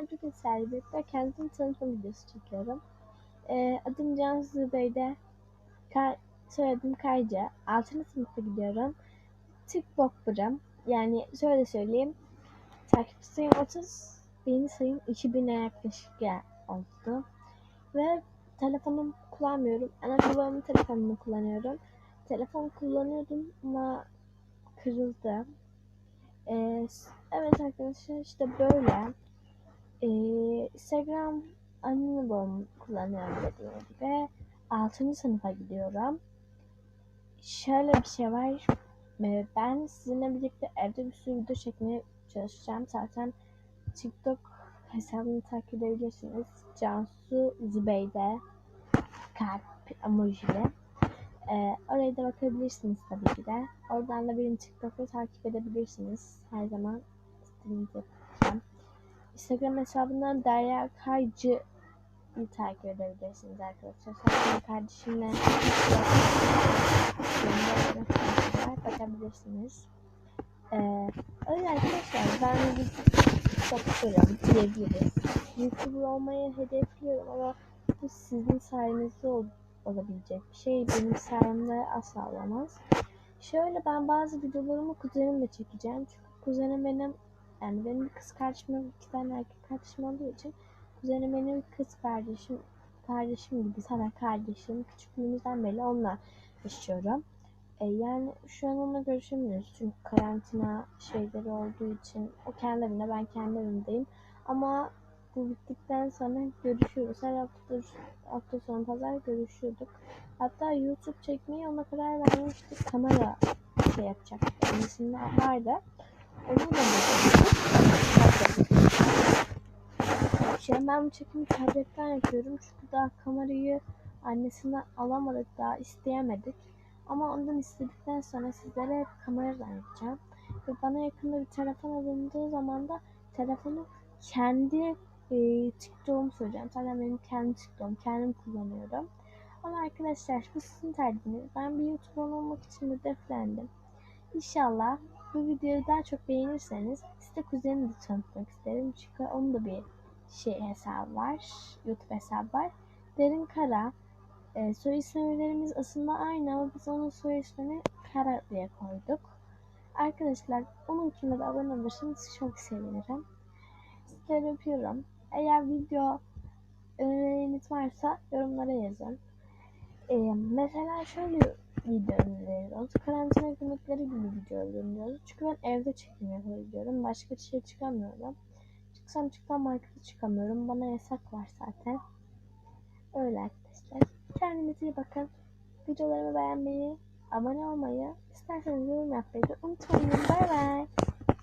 arkadaşlar bugün sergilikte kendimi tanıtma videosu çekiyorum. Ee, adım Cansu Bey'de Kar soyadım Kayca. 6. sınıfa gidiyorum. TikTok'larım. Yani şöyle söyleyeyim. Takipçi sayım 30. Beğeni sayım 2000'e yaklaşık ya- oldu. Ve telefonum kullanmıyorum. Ana babamın telefonunu kullanıyorum. Telefon kullanıyordum ama kırıldı. Ee, evet arkadaşlar işte böyle. Ee, Instagram anne kullanıyorum dediğim gibi. 6. sınıfa gidiyorum. Şöyle bir şey var. Ben sizinle birlikte evde bir sürü video çekmeye çalışacağım. Zaten TikTok hesabını takip edebilirsiniz. Cansu Zübeyde kalp emojili. Ee, oraya da bakabilirsiniz tabii ki de. Oradan da benim TikTok'u takip edebilirsiniz. Her zaman istediğinizi yapacağım. Instagram hesabından Derya Kaycı'yı takip edebilirsiniz arkadaşlar. Zaten kardeşimle bakabilirsiniz. Ee, öyle arkadaşlar ben TikTok'larım diyebiliriz. YouTuber olmayı hedefliyorum ama bu sizin sayenizde ol- olabilecek bir şey. Benim sayemde asla olamaz. Şöyle ben bazı videolarımı kuzenimle çekeceğim. Çünkü kuzenim benim yani benim kız kardeşim iki tane erkek kardeşim olduğu için kuzenim benim kız kardeşim kardeşim gibi sana kardeşim küçüklüğümüzden beri onunla yaşıyorum. E, yani şu an onunla görüşemiyoruz çünkü karantina şeyleri olduğu için o kendi evinde ben kendi evimdeyim. Ama bu bittikten sonra görüşüyoruz. Her hafta, hafta sonu pazar görüşüyorduk. Hatta YouTube çekmeyi ona karar vermiştik. Kamera şey yapacak. Kendisinde vardı. Şimdi ben bu çekimi tabletten yapıyorum. Çünkü daha kamerayı annesinden alamadık. Daha isteyemedik. Ama ondan istedikten sonra sizlere hep kameradan yapacağım. Ve bana yakında bir telefon alındığı zaman da telefonu kendi e, TikTok'umu söyleyeceğim. Zaten benim kendi TikTok'um. Kendim kullanıyorum. Ama arkadaşlar bu sizin tercihiniz. Ben bir YouTuber olmak için hedeflendim. İnşallah bu videoyu daha çok beğenirseniz size kuzenimi de tanıtmak isterim. Çünkü onun da bir şey hesabı var. YouTube hesabı var. Derin Kara. E, soy isimlerimiz aslında aynı ama biz onun soy ismini Kara diye koyduk. Arkadaşlar onunkine de abone olursanız çok sevinirim. Sizleri öpüyorum. Eğer video öneriniz varsa yorumlara yazın. E, mesela şöyle video öneriyoruz. Karantina günlükleri gibi video öneriyoruz. Çünkü ben evde çekim yapabiliyorum. Başka bir şey çıkamıyorum. Çıksam çıksam markete çıkamıyorum. Bana yasak var zaten. Öyle arkadaşlar. Kendinize iyi bakın. Videolarımı beğenmeyi, abone olmayı, isterseniz yorum yapmayı da unutmayın. Bay bay.